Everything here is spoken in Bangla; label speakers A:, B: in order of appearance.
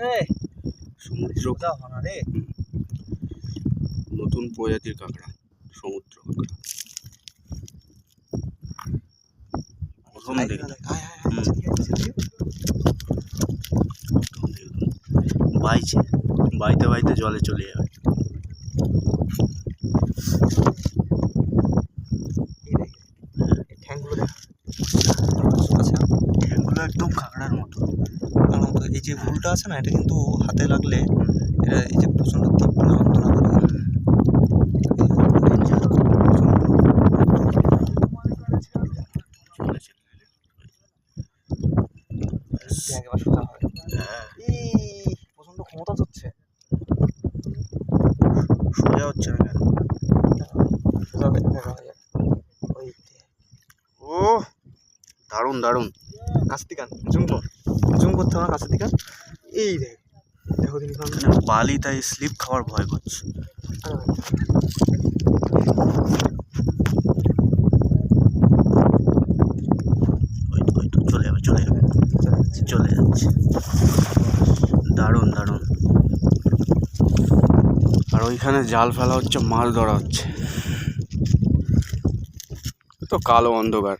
A: আছে
B: সমুদ্র।
A: রে।
B: নতুন প্রজাতির কাঁকড়া সমুদ্র কাঁকড়া। প্রথম বাইছে। বাইতে বাইতে জলে চলে যাবে।
A: ঠ্যাংগুলো
B: একদম কাঁকড়ার মতো।
A: কারণ এই যে ভুলটা আছে না এটা কিন্তু হাতে লাগলে এটা এই যে প্রচণ্ড তীব্র যন্ত্রণা করে।
B: চলেছে
A: সোজা
B: হ্যাঁ
A: প্রচণ্ড ক্ষমতা হচ্ছে
B: সোজা হচ্ছে না কেন
A: সোজা হয়ে দেখা হয়ে যাবে ওই
B: ও দারুণ দারুণ।
A: কাছের দিকে জুম কর জুম করতে হবে কাছের দিকে এই দেখ, দেখো তিনি
B: বালি তাই স্লিপ খাওয়ার ভয় করছে। চলে যাবে চলে যাবে। চলে যাচ্ছে। দারুণ দারুণ। আর ওইখানে জাল ফেলা হচ্ছে, মাছ ধরা হচ্ছে। তো কালো অন্ধকার।